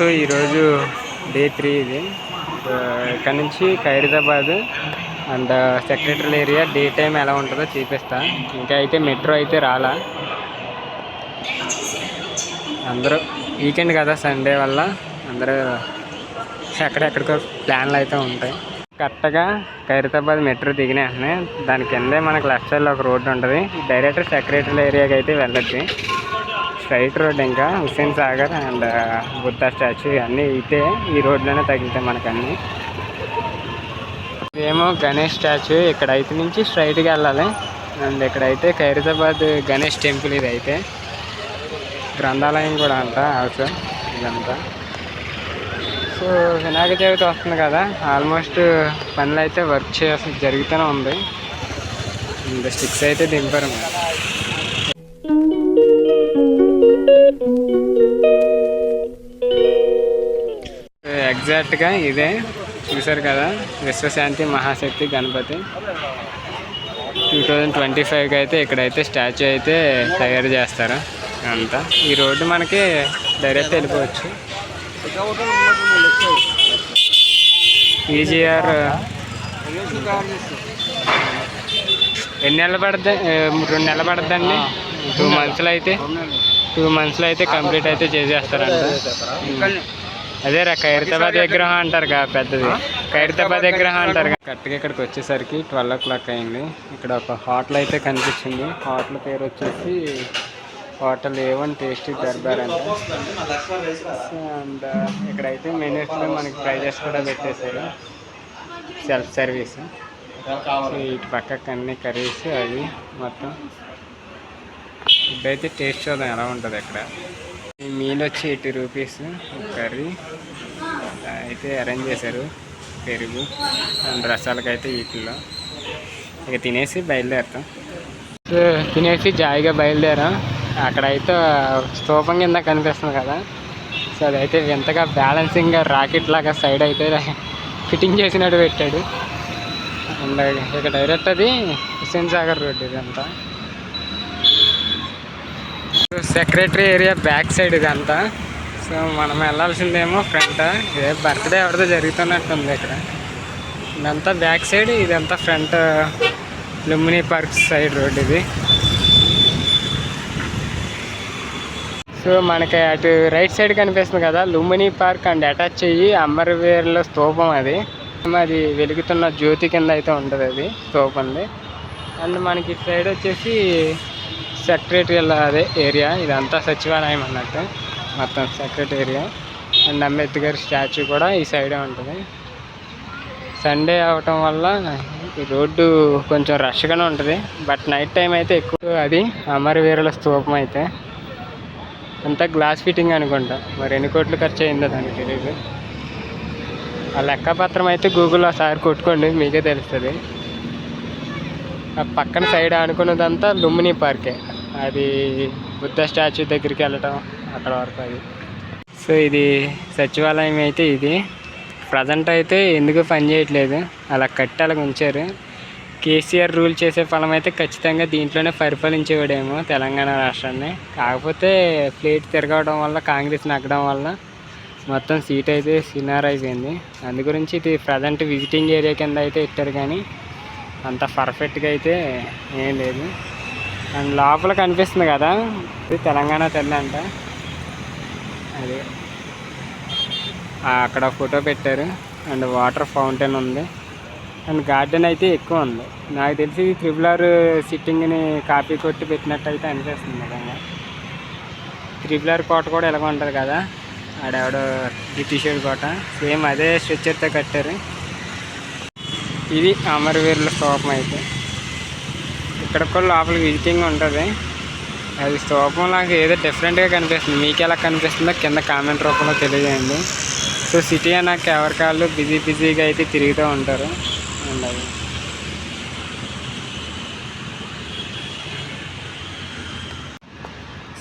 So ఈరోజు day three ఇది. ఇక్కడ నుంచి Khairatabad and secretary area. Day time ఎలా ఉంటుందో చూపిస్తా. ఇంకా అయితే మెట్రో అయితే రాలా. అందరూ వీకెండ్ కదా సండే వల్ల అందరూ ఎక్కడెక్కడికో ప్లాన్లు అయితే ఉంటాయి. కరెక్ట్గా ఖైరతాబాద్ మెట్రో దిగిన దాని కిందే మనకు లెఫ్ట్ సైడ్లో ఒక రోడ్డు ఉంటుంది. డైరెక్ట్ సెక్రటరీ ఏరియాకి అయితే వెళ్ళొచ్చు. స్ట్రైట్ రోడ్ ఇంకా హుస్సేన్ సాగర్ అండ్ బుద్ధ స్టాచ్యూ ఇవన్నీ అయితే ఈ రోడ్లోనే తగ్గుతాయి మనకన్నీ. ఇదేమో గణేష్ స్టాచ్యూ. ఇక్కడ అయితే నుంచి స్ట్రైట్గా వెళ్ళాలి. అండ్ ఇక్కడైతే ఖైరతాబాద్ గణేష్ టెంపుల్ ఇది అయితే గ్రంథాలయం కూడా అంట హౌస్ ఇదంతా. సో వినాయక చవితి వస్తుంది కదా. ఆల్మోస్ట్ పనులు అయితే వర్క్ చేయాల్సి జరుగుతూనే ఉంది. ఇంకా స్టిక్స్ అయితే దింపారు. ఎగ్జాక్ట్గా ఇదే చూసారు కదా Vishwashanti Mahashakti Ganapati. Two thousand twenty ఫైవ్కి అయితే ఇక్కడైతే స్టాచ్యూ అయితే తయారు చేస్తారు అంతా. ఈ రోడ్డు మనకి డైరెక్ట్ వెళ్ళిపోవచ్చు. ఈజీఆర్ ఎన్ని నెలలు పడుతుంది రెండు నెలలు పడుతుందండి టూ మంత్స్లో అయితే? టూ మంత్స్లో అయితే కంప్లీట్ అయితే చేసేస్తారంట. అదే రా ఖైరతాబాద్ విగ్రహం అంటారు కదా పెద్దది. ఖైరతాబాద్ విగ్రహం అంటారు కరెక్ట్గా ఇక్కడికి వచ్చేసరికి ట్వెల్వ్ ఓ క్లాక్ అయింది. ఇక్కడ ఒక హోటల్ అయితే కనిపించింది. హోటల్ పేరు వచ్చేసి hotel A one tasty Darbar అంట. అండ్ ఇక్కడైతే మెనూస్లో మనకి ప్రైజెస్ కూడా పెట్టేశారు. Self service. ఇటు పక్కకు అన్ని కర్రీస్ అవి మొత్తం. ఇప్పుడైతే టేస్ట్ చూద్దాం ఎలా ఉంటుంది ఇక్కడ మీల్ వచ్చి ఎయిటీ రూపీస్ కర్రీ. అయితే అరేంజ్ చేశారు పెరుగు. అండ్ రసాలకైతే వీటిల్లో ఇక తినేసి బయలుదేరుతాం. సో తినేసి జాయిగా బయలుదేరాం. అక్కడైతే స్తూపం కింద కనిపిస్తుంది కదా. సో అదైతే వింతగా బ్యాలెన్సింగ్గా రాకెట్ లాగా సైడ్ అయితే ఫిట్టింగ్ చేసినట్టు పెట్టాడు. అండ్ ఇక డైరెక్ట్ అది హుస్సేన్ సాగర్ రోడ్ ఇదంతా సెక్రటరీ ఏరియా బ్యాక్ సైడ్ ఇదంతా. సో మనం వెళ్ళాల్సిందేమో ఫ్రంట్. ఇదే బర్త్డే ఎవరిదో జరుగుతున్నట్టుంది ఇక్కడ. ఇదంతా బ్యాక్ సైడ్ ఇదంతా front Lumbini park side road ఇది. సో మనకి అటు రైట్ సైడ్ కనిపిస్తుంది కదా లుమినీ పార్క్ అండ్ అటాచ్ అయ్యి అమరవీరుల స్తూపం అది. అది వెలుగుతున్న జ్యోతి కింద అయితే ఉంటుంది అది స్తూపంది. అండ్ మనకి ఇటు సైడ్ వచ్చేసి సెక్రటరియల్ అదే ఏరియా. ఇదంతా సచివాలయం అన్నట్టు. మొత్తం secretary area. And Ambedkar statue కూడా ఈ సైడే ఉంటుంది. సండే అవటం వల్ల ఈ రోడ్డు కొంచెం రష్గానే ఉంటుంది. బట్ నైట్ టైం అయితే ఎక్కువ అది అమరవీరుల స్తూపం అయితే. అంతా గ్లాస్ ఫిట్టింగ్ అనుకుంటా. మరి ఎన్ని కోట్లు ఖర్చు అయిందో దానికి తెలియదు ఆ లెక్కపత్రం అయితే గూగుల్లో ఒకసారి కొట్టుకోండి మీకే తెలుస్తుంది. ఆ పక్కన సైడ్ అనుకున్నదంతా లుంబిని పార్కే. అది బుద్ధ స్టాచ్యూ దగ్గరికి వెళ్ళటం అక్కడ వరకు అది. సో ఇది సచివాలయం అయితే ఇది. ప్రజెంట్ అయితే ఎందుకు పని చేయట్లేదు అలా కట్టి అలా ఉంచారు. కేసీఆర్ రూల్ చేసే ఫలం అయితే ఖచ్చితంగా దీంట్లోనే పరిపాలించేవాడేమో తెలంగాణ రాష్ట్రాన్ని. కాకపోతే ప్లేట్ తిరగడం వల్ల కాంగ్రెస్ నగ్గడం వల్ల మొత్తం సీట్ అయితే సినార్ అయిపోయింది. అందు గురించి ఇది ప్రజెంట్ విజిటింగ్ ఏరియా కింద అయితే ఇచ్చారు కానీ అంత పర్ఫెక్ట్గా అయితే ఏం లేదు. అండ్ లోపల కనిపిస్తుంది కదా. ఇది తెలంగాణ తెల్ల అంట. అది. అక్కడ ఫోటో పెట్టారు. అండ్ వాటర్ ఫౌంటైన్ ఉంది. అండ్ గార్డెన్ అయితే ఎక్కువ ఉంది. నాకు తెలిసి త్రిబుల్ ఆర్ సిట్టింగ్ని కాపీ కొట్టి పెట్టినట్టు అయితే అనిపిస్తుంది నిజంగా. త్రిబుల్ ఆర్ కోట కూడా ఎలాగ ఉంటుంది కదా. ఆడెవడో బ్రిటిషర్ కోట. సేమ్ అదే స్ట్రక్చర్తో కట్టారు. ఇది అమరవీరుల స్తూపం అయితే. ఇక్కడ కూడా లోపల విజిటింగ్ ఉంటుంది. అది స్తూపం నాకు ఏదో డిఫరెంట్గా కనిపిస్తుంది. మీకు ఎలా కనిపిస్తుందో కింద కామెంట్ రూపంలో తెలియజేయండి. సో సిటీ నాకు ఎవరికాళ్ళు బిజీ బిజీగా అయితే తిరుగుతూ ఉంటారు. అండ్ అది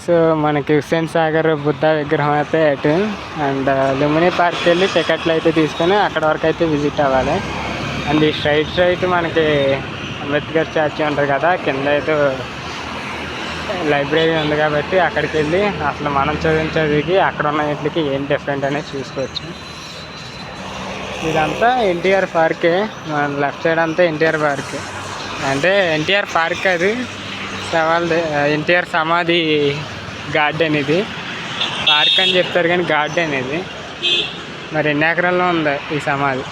సో మనకి హుస్సేన్ సాగర్ బుద్ధ విగ్రహం అయితే అటు. అండ్ లుమినీ పార్క్ వెళ్ళి టికెట్లు అయితే తీసుకొని అక్కడ వరకు అయితే విజిట్ అవ్వాలి. అండ్ ఈ స్ట్రైట్ స్ట్రైట్ మనకి అంబేద్కర్ స్టాచ్యూ ఉంటుంది కదా కింద అయితే లైబ్రరీ ఉంది కాబట్టి అక్కడికి వెళ్ళి అసలు మనం చదివిన చదివికి అక్కడ ఉన్న వీటికి ఏం డిఫరెంట్ అనేది చూసుకోవచ్చు. ఇదంతా ఎన్టీఆర్ పార్కే మన లెఫ్ట్ సైడ్ అంతా ఎన్టీఆర్ పార్క్. అంటే ఎన్టీఆర్ పార్క్ అది సవాల్ ఎన్టీఆర్ సమాధి గార్డెన్ ఇది పార్క్ అని చెప్తారు కానీ గార్డెన్ ఇది మరి ఎన్ని ఎకరాల్లో ఉంది ఈ సమాధి?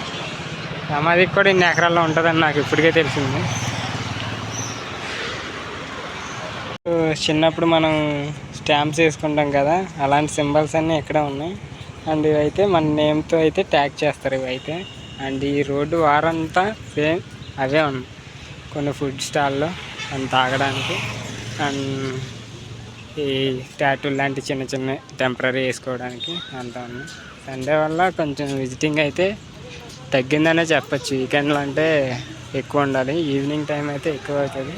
సమాధికి కూడా ఇన్ని ఎకరాల్లో ఉంటుందని నాకు ఇప్పటికే తెలిసింది సో, చిన్నప్పుడు మనం స్టాంప్స్ వేసుకుంటాం కదా అలాంటి సింబల్స్ అన్నీ ఇక్కడ ఉన్నాయి. అండ్ ఇవైతే మన నేమ్తో అయితే ట్యాగ్ చేస్తారు ఇవైతే. అండ్ ఈ రోడ్డు వారంతా సేమ్ అవే ఉన్నాయి. కొన్ని ఫుడ్ స్టాల్లో అండ్ తాగడానికి. అండ్ ఈ టాటూ లాంటి చిన్న చిన్న టెంపరీ వేసుకోవడానికి అంతా ఉన్నాయి. సండే వల్ల కొంచెం విజిటింగ్ అయితే తగ్గిందనే చెప్పచ్చు. వీకెండ్లో అంటే ఎక్కువ ఉండాలి. ఈవినింగ్ టైం అయితే ఎక్కువ అవుతుంది.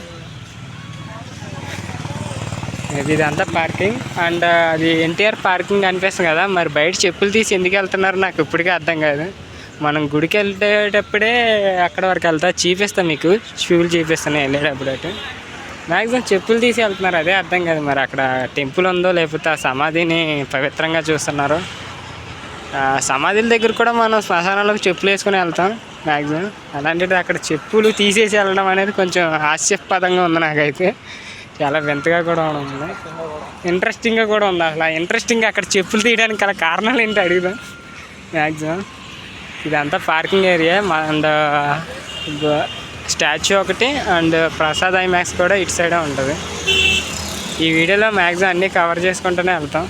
ఇదంతా పార్కింగ్ అండ్ uh, అది ఎన్టీఆర్ పార్కింగ్ అనిపిస్తుంది కదా. మరి బయట చెప్పులు తీసి ఎందుకు వెళ్తున్నారు నాకు ఇప్పటికే అర్థం కాదు. మనం గుడికి వెళ్ళేటప్పుడే అక్కడ వరకు వెళ్తా. చూపిస్తాం మీకు. షూలు చూపిస్తాను. వెళ్ళేటప్పుడు అటు. మ్యాక్సిమం చెప్పులు తీసి వెళ్తున్నారు. అదే అర్థం కాదు మరి అక్కడ టెంపుల్ ఉందో లేకపోతే ఆ సమాధిని పవిత్రంగా చూస్తున్నారు. సమాధుల దగ్గర కూడా మనం శ్మశానాలకు చెప్పులు వేసుకుని వెళ్తాం మ్యాక్సిమం అలాంటిది అక్కడ చెప్పులు తీసేసి వెళ్ళడం అనేది కొంచెం హాస్యాస్పదంగా ఉంది నాకైతే. చాలా వింతగా కూడా ఉంది. ఇంట్రెస్టింగ్గా కూడా ఉంది అసలు. ఇంట్రెస్టింగ్ అక్కడ చెప్పులు తీయడానికి గల కారణాలు ఏంటి అడుగుదాం. మ్యాక్సిమం ఇదంతా పార్కింగ్ ఏరియా అండ్ స్టాచ్యూ ఒకటి అండ్ ప్రసాద్ ఐమాక్స్ కూడా ఇటు సైడే ఉంటుంది. ఈ వీడియోలో మ్యాక్సిమం అన్నీ కవర్ చేసుకుంటూనే వెళ్తాం.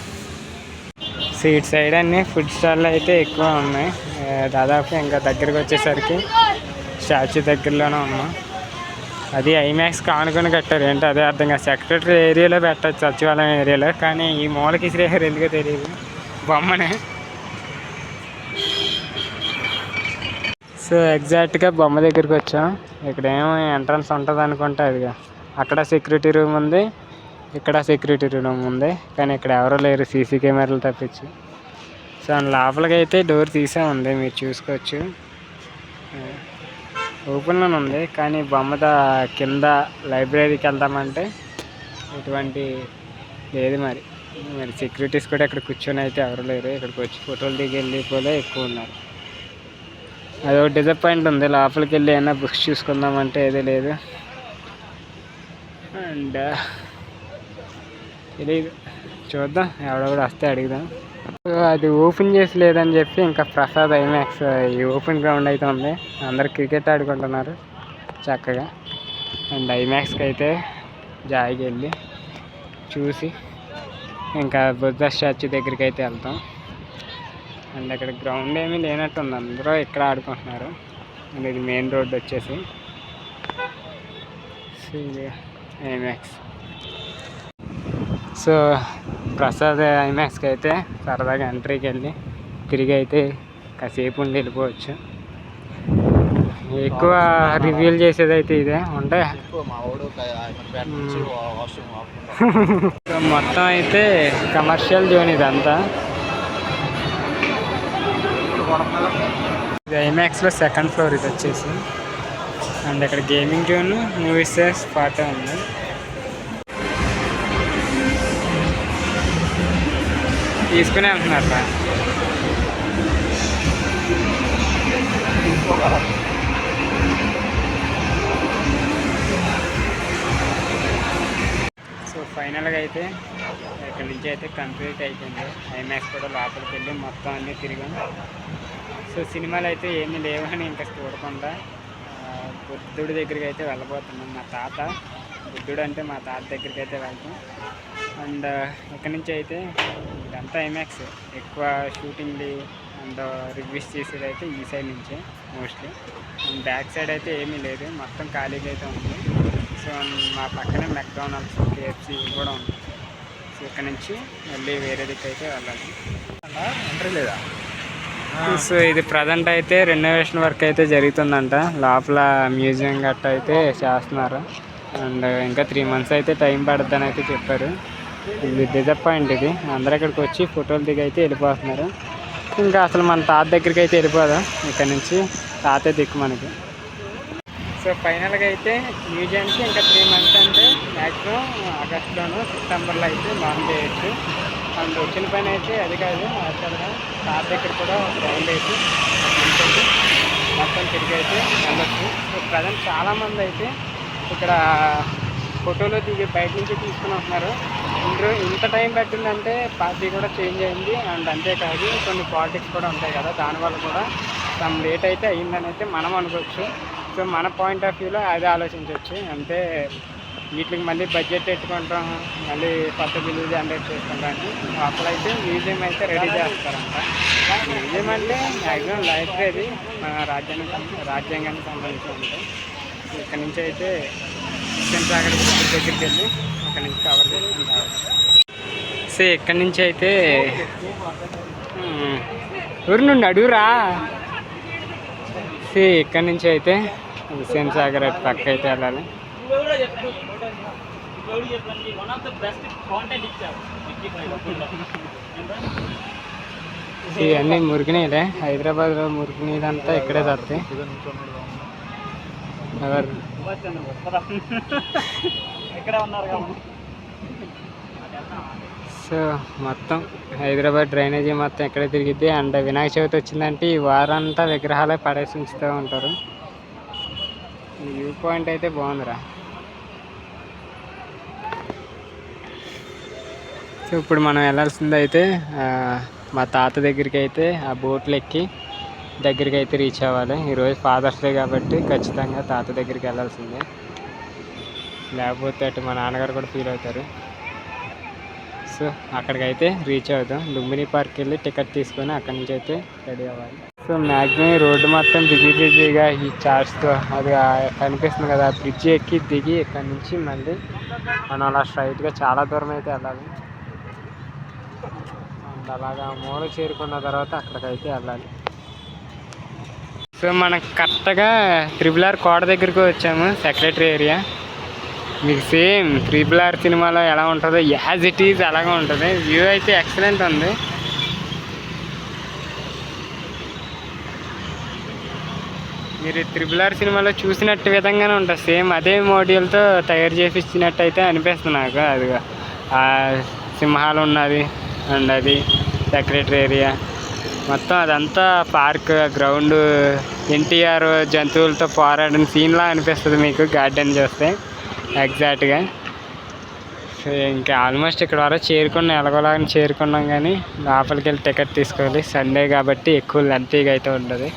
సో ఇటు సైడ్ అన్నీ ఫుడ్ స్టాల్లో అయితే ఎక్కువ ఉన్నాయి. దాదాపు ఇంకా దగ్గరికి వచ్చేసరికి స్టాచ్యూ దగ్గరలోనే ఉన్నాం. అది ఐమాక్స్ కానుకొని కట్టారు. ఏంటో అదే అర్థం కాదు. సెక్రటరీ ఏరియాలో పెట్టచ్చు సచివాలయం ఏరియాలో. కానీ ఈ మూలకి శ్రీహరి ఎందుకో తెలియదు. బొమ్మనే. సో ఎగ్జాక్ట్గా బొమ్మ దగ్గరికి వచ్చాం. ఇక్కడ ఏమో ఎంట్రన్స్ ఉంటుంది అనుకుంటా అదిగా అక్కడ సెక్యూరిటీ రూమ్ ఉంది. ఇక్కడ సెక్యూరిటీ రూమ్ ఉంది. కానీ ఇక్కడ ఎవరూ లేరు. సీసీ కెమెరాలు తప్పించి. సో లోపలికి అయితే డోర్ తీసే ఉంది. మీరు చూసుకోవచ్చు. ఓపెన్లోనే ఉంది. కానీ బొమ్మద కింద లైబ్రరీకి వెళ్దామంటే ఎటువంటి లేదు మరి. మరి సెక్యూరిటీస్ కూడా ఇక్కడ కూర్చొని అయితే ఎవరు లేరు. ఇక్కడికి వచ్చి ఫోటోలు దిగి వెళ్ళిపోలే ఎక్కువ ఉన్నారు. అదొక డిసప్పాయింట్ ఉంది. లోపలికి వెళ్ళి ఏమైనా బుక్స్ చూసుకుందామంటే ఏదీ లేదు. అండ్ తెలియదు చూద్దాం. ఎవడో కూడా వస్తే అడుగుదాం. అది ఓపెన్ చేసి లేదని చెప్పి ఇంకా ప్రసాద్ ఐమాక్స్ ఈ ఓపెన్ గ్రౌండ్ అయితే ఉంది. అందరు క్రికెట్ ఆడుకుంటున్నారు చక్కగా. అండ్ ఐమాక్స్కి అయితే జాయికి వెళ్ళి చూసి ఇంకా బుద్ధ స్టాచ్యూ దగ్గరికి అయితే వెళ్తాం. అండ్ అక్కడ గ్రౌండ్ ఏమీ లేనట్టుంది. అందరూ ఇక్కడ ఆడుకుంటున్నారు. అండ్ ఇది మెయిన్ రోడ్ వచ్చేసి సో ఇది ఐమాక్స్ సో ప్రసాద్ ఐమాక్స్కి అయితే సరదాగా ఎంట్రీకి వెళ్ళి తిరిగి అయితే కాసేపు ఉండి వెళ్ళిపోవచ్చు. ఎక్కువ రివ్యూలు చేసేది అయితే ఇదే. ఉంటే మొత్తం అయితే కమర్షియల్ జోన్ ఇదంతా. ఇది ఐమాక్స్లో సెకండ్ ఫ్లోర్ ఇది వచ్చేసి. అండ్ ఇక్కడ గేమింగ్ జోన్ మూవీస్ స్పాట్ ఉంది. తీసుకునే వెళ్తున్నారు సో ఫైనల్గా అయితే ఇక్కడ నుంచి అయితే కంప్లీట్ అయిపోయింది. ఐమాక్స్ కూడా లోపలికి వెళ్ళి మొత్తం అన్నీ తిరిగాం. సో సినిమాలు అయితే ఏమీ లేవని ఇంకా చూడకుండా బుద్ధుడి దగ్గరికి అయితే వెళ్ళబోతున్నాం. మా తాత బుద్ధుడు అంటే మా తాత దగ్గరికి అయితే వెళ్తాం. అండ్ ఇక్కడ నుంచి అయితే ఇదంతా ఐమాక్స్. ఎక్కువ షూటింగ్లు అండ్ రివ్యూస్ చేసేది అయితే ఈ సైడ్ నుంచే మోస్ట్లీ. అండ్ బ్యాక్ సైడ్ అయితే ఏమీ లేదు. మొత్తం ఖాళీగా అయితే ఉంది. సో మా పక్కనే మెక్డానల్డ్స్ కేఎఫ్సి కూడా ఉంది సో ఇక్కడ నుంచి మళ్ళీ వేరే దిక్కు అయితే వెళ్ళాలి. ఎంట్రీ లేదా? సో ఇది ప్రజెంట్ అయితే రెనోవేషన్ వర్క్ అయితే జరుగుతుందంట. లోపల మ్యూజియం గట్ట అయితే చేస్తున్నారు. అండ్ ఇంకా త్రీ మంత్స్ అయితే టైం పడుతుందని అయితే చెప్పారు. ఇది డిసప్పాయింట్ ఇది. అందరు ఇక్కడికి వచ్చి ఫోటోలు దిగి అయితే వెళ్ళిపోతున్నారు. ఇంకా అసలు మన తాత దగ్గరికి అయితే వెళ్ళిపోదాం? ఇక్కడ నుంచి తాతే దిక్కు మనకి. సో ఫైనల్గా అయితే మ్యూజియంకి ఇంకా త్రీ మంత్స్ అంటే మ్యాక్సిమం ఆగస్టులోను సెప్టెంబర్లో అయితే బాగుంది చేయొచ్చు. అండ్ వచ్చిన పైన అయితే అది కాదు. యాక్చువల్గా తాత దగ్గర కూడా ఒక రౌండ్ వేసి మొత్తం తిరిగి అయితే వెళ్ళచ్చు. సో ప్రజెంట్ చాలామంది అయితే ఇక్కడ ఫోటోలో దిగి బయట నుంచి తీసుకుని వస్తున్నారు. ఇందులో ఇంత టైం పట్టిందంటే పార్టీ కూడా చేంజ్ అయింది. అండ్ అంతేకాదు కొన్ని పాలిటిక్స్ కూడా ఉంటాయి కదా దానివల్ల కూడా సమ్ లేట్ అయితే అయ్యిందని అయితే మనం అనుకోవచ్చు. సో మన పాయింట్ ఆఫ్ వ్యూలో అది ఆలోచించవచ్చు. అంటే వీటికి మళ్ళీ బడ్జెట్ పెట్టుకుంటాం మళ్ళీ కొత్త బిల్లు జనరేట్ చేసుకుంటాం అప్పుడైతే మ్యూజియం అయితే రెడీ చేస్తారంట. మ్యూజియం అంటే మ్యాక్సిమం లైబ్రరీ మన రాజ్యాంగం రాజ్యాంగానికి సంబంధించి ఉంటాయి ఇక్కడ నుంచి అయితే సాగర్ దగ్గరికి వెళ్ళి అక్కడ నుంచి కవర్ చేసుకుంటారు సో ఇక్కడ నుంచి అయితే ఊరి నుండి అడుగురా. సో ఇక్కడ నుంచి అయితే హుస్సేన్ సాగర్ అటు పక్క అయితే వెళ్ళాలి. సో ఇవన్నీ మురికినీళ్ళే హైదరాబాద్లో మురికినీళ్ళంతా ఇక్కడే తస్తాయి ఉన్నారు సో మొత్తం హైదరాబాద్ డ్రైనేజీ మొత్తం ఎక్కడ తిరిగిద్ది. అండ్ వినాయక చవితి వచ్చిందంటే ఈ వారంతా విగ్రహాలే పడేసి ఉంచుతూ ఉంటారు. ఈ వ్యూ పాయింట్ అయితే బాగుందిరా. సో ఇప్పుడు మనం వెళ్ళాల్సింది అయితే మా తాత దగ్గరికి అయితే ఆ బోట్లు ఎక్కి దగ్గరికి అయితే రీచ్ అవ్వాలి. ఈరోజు ఫాదర్స్ డే కాబట్టి ఖచ్చితంగా తాత దగ్గరికి వెళ్ళాల్సిందే. లేకపోతే అటు మా నాన్నగారు కూడా ఫీల్ అవుతారు. సో అక్కడికైతే రీచ్ అవుతాం లుంబిని పార్క్ వెళ్ళి టికెట్ తీసుకొని అక్కడి నుంచి అయితే రెడీ అవ్వాలి. సో మ్యాక్సిమం రోడ్డు మొత్తం బిజీ బిజీగా ఈ చార్జ్తో అది కనిపిస్తుంది కదా బ్రిడ్జ్ ఎక్కి దిగి ఇక్కడ నుంచి మళ్ళీ మనం అలా స్ట్రైట్గా చాలా దూరం అయితే వెళ్ళాలి. అండ్ అలాగా మూల చేరుకున్న తర్వాత అక్కడికైతే వెళ్ళాలి. సో మనం కరెక్ట్గా త్రిబుల్ ఆర్ కోట దగ్గరికి వచ్చాము సెక్రటరీ ఏరియా. మీకు సేమ్ త్రిబుల్ ఆర్ సినిమాలో ఎలా ఉంటుందో యాజ్ ఇట్ ఈజ్ అలాగే ఉంటుంది. వ్యూ అయితే ఎక్సలెంట్ ఉంది. మీరు త్రిబుల్ ఆర్ సినిమాలో చూసినట్టు విధంగానే ఉంటుంది. సేమ్ అదే మోడ్యూల్తో తయారు చేసి అయితే అనిపిస్తుంది నాకు. అది సింహాలు ఉన్నది అండ్ అది సెక్రటరీ ఏరియా. మొత్తం అదంతా పార్క్ గ్రౌండ్ ఎన్టీఆర్ జంతువులతో పోరాడిన సీన్లా అనిపిస్తుంది మీకు గార్డెన్ చూస్తే ఎగ్జాక్ట్గా. సో ఇంకా ఆల్మోస్ట్ ఇక్కడ వరకు చేరుకున్నాం ఎలాగోలాగా చేరుకున్నాం కానీ లోపలికి వెళ్ళి టికెట్ తీసుకోవాలి. సండే కాబట్టి ఎక్కువ లెంతీగా అయితే ఉంటుంది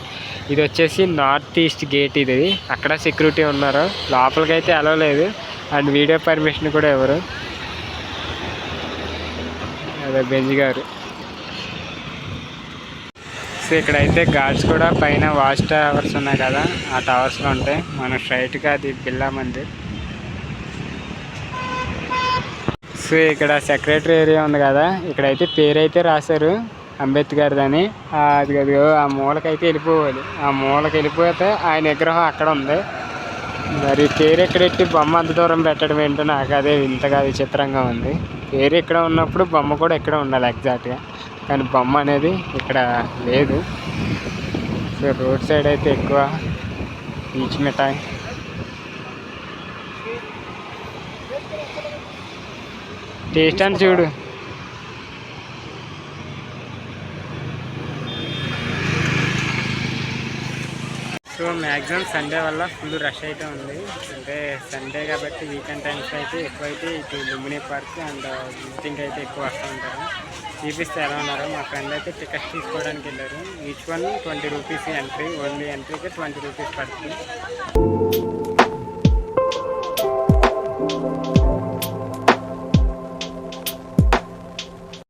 ఇది వచ్చేసి నార్త్ ఈస్ట్ గేట్ ఇది. అక్కడ సెక్యూరిటీ ఉన్నారు. లోపలికి అయితే అలవలేదు అండ్ వీడియో పర్మిషన్ కూడా ఎవరు? అదే బెంజ్ గారు. సో ఇక్కడైతే గార్డ్స్ కూడా పైన వాచ్ టవర్స్ ఉన్నాయి కదా ఆ టవర్స్లో ఉంటాయి. మనం స్ట్రైట్గా అది బిర్లా మందిర్ సో ఇక్కడ సెక్రటరీ ఏరియా ఉంది కదా ఇక్కడైతే పేరు అయితే రాశారు అంబేద్కర్ అని అది అది ఆ మూలకైతే వెళ్ళిపోవాలి. ఆ మూలకి వెళ్ళిపోతే ఆయన విగ్రహం అక్కడ ఉంది. మరి పేరు ఎక్కడెట్టి బొమ్మ అంత దూరం పెట్టడం ఏంటో నాకు అదే వింతగా విచిత్రంగా ఉంది. పేరు ఇక్కడ ఉన్నప్పుడు బొమ్మ కూడా ఇక్కడ ఉండాలి ఎగ్జాక్ట్గా కానీ బొమ్మ అనేది ఇక్కడ లేదు. సో రోడ్ సైడ్ అయితే ఎక్కువ పీచ్ మిఠాయి టేస్ట్ అని చూడు. సో మ్యాక్సిమం సండే వల్ల ఫుల్ రష్ అయితే ఉంది. అంటే సండే కాబట్టి వీకెండ్ టైమ్స్ అయితే ఎక్కువైతే ఇటు లుంబిని పార్క్ అండ్ విజిటింగ్ అయితే ఎక్కువ వస్తూ ఉంటారు. చూపిస్తే ఎలా ఉన్నారు మా ఫ్రెండ్ అయితే టికెట్ తీసుకోవడానికి వెళ్ళారు. Each one twenty rupees entry only ఎంట్రీకి twenty rupees పడుతుంది.